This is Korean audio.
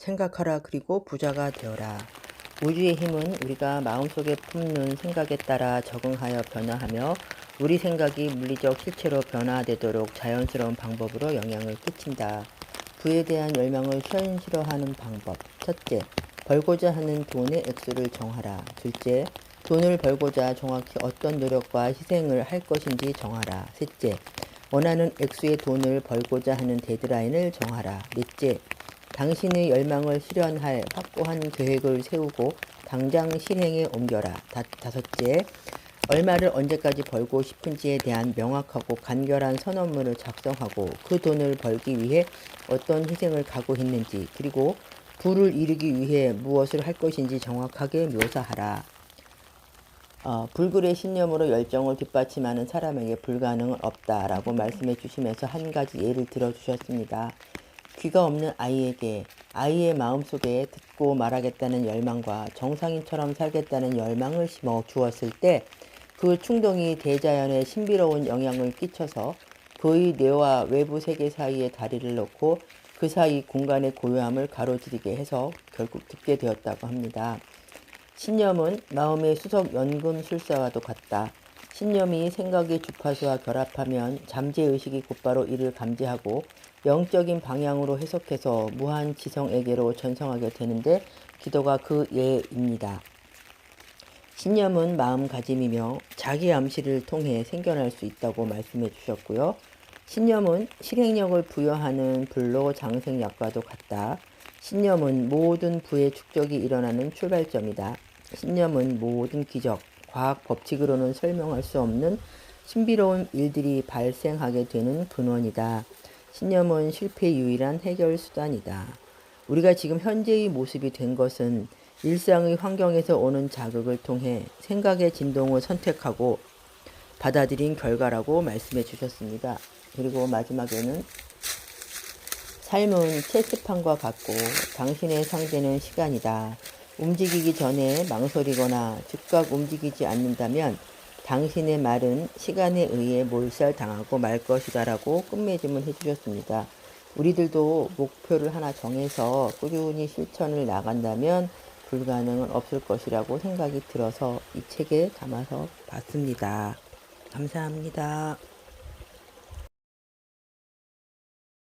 생각하라 그리고 부자가 되어라. 우주의 힘은 우리가 마음속에 품는 생각에 따라 적응하여 변화하며 우리 생각이 물리적 실체로 변화되도록 자연스러운 방법으로 영향을 끼친다. 부에 대한 열망을 현실화하는 방법. 첫째, 벌고자 하는 돈의 액수를 정하라. 둘째, 돈을 벌고자 정확히 어떤 노력과 희생을 할 것인지 정하라. 셋째, 원하는 액수의 돈을 벌고자 하는 데드라인을 정하라. 넷째, 당신의 열망을 실현할 확고한 계획을 세우고 당장 실행에 옮겨라. 다, 다섯째, 얼마를 언제까지 벌고 싶은지에 대한 명확하고 간결한 선언문을 작성하고 그 돈을 벌기 위해 어떤 희생을 각오했는지 그리고 부를 이루기 위해 무엇을 할 것인지 정확하게 묘사하라. 어, 불굴의 신념으로 열정을 뒷받침하는 사람에게 불가능은 없다라고 말씀해 주시면서 한 가지 예를 들어 주셨습니다. 귀가 없는 아이에게 아이의 마음속에 듣고 말하겠다는 열망과 정상인처럼 살겠다는 열망을 심어 주었을 때 그 충동이 대자연에 신비로운 영향을 끼쳐서 그의 뇌와 외부 세계 사이에 다리를 놓고 그 사이 공간의 고요함을 가로지르게 해서 결국 듣게 되었다고 합니다. 신념은 마음의 수석 연금 술사와도 같다. 신념이 생각의 주파수와 결합하면 잠재의식이 곧바로 이를 감지하고 영적인 방향으로 해석해서 무한 지성에게로 전성하게 되는데 기도가 그 예입니다. 신념은 마음가짐이며 자기 암시를 통해 생겨날 수 있다고 말씀해 주셨고요. 신념은 실행력을 부여하는 불로 장생약과도 같다. 신념은 모든 부의 축적이 일어나는 출발점이다. 신념은 모든 기적, 과학 법칙으로는 설명할 수 없는 신비로운 일들이 발생하게 되는 근원이다. 신념은 실패의 유일한 해결 수단이다. 우리가 지금 현재의 모습이 된 것은 일상의 환경에서 오는 자극을 통해 생각의 진동을 선택하고 받아들인 결과라고 말씀해 주셨습니다. 그리고 마지막에는 삶은 체스판과 같고 당신의 상대는 시간이다. 움직이기 전에 망설이거나 즉각 움직이지 않는다면 당신의 말은 시간에 의해 몰살당하고 말 것이다 라고 끝맺음을 해주셨습니다. 우리들도 목표를 하나 정해서 꾸준히 실천을 나간다면 불가능은 없을 것이라고 생각이 들어서 이 책에 담아서 봤습니다. 감사합니다.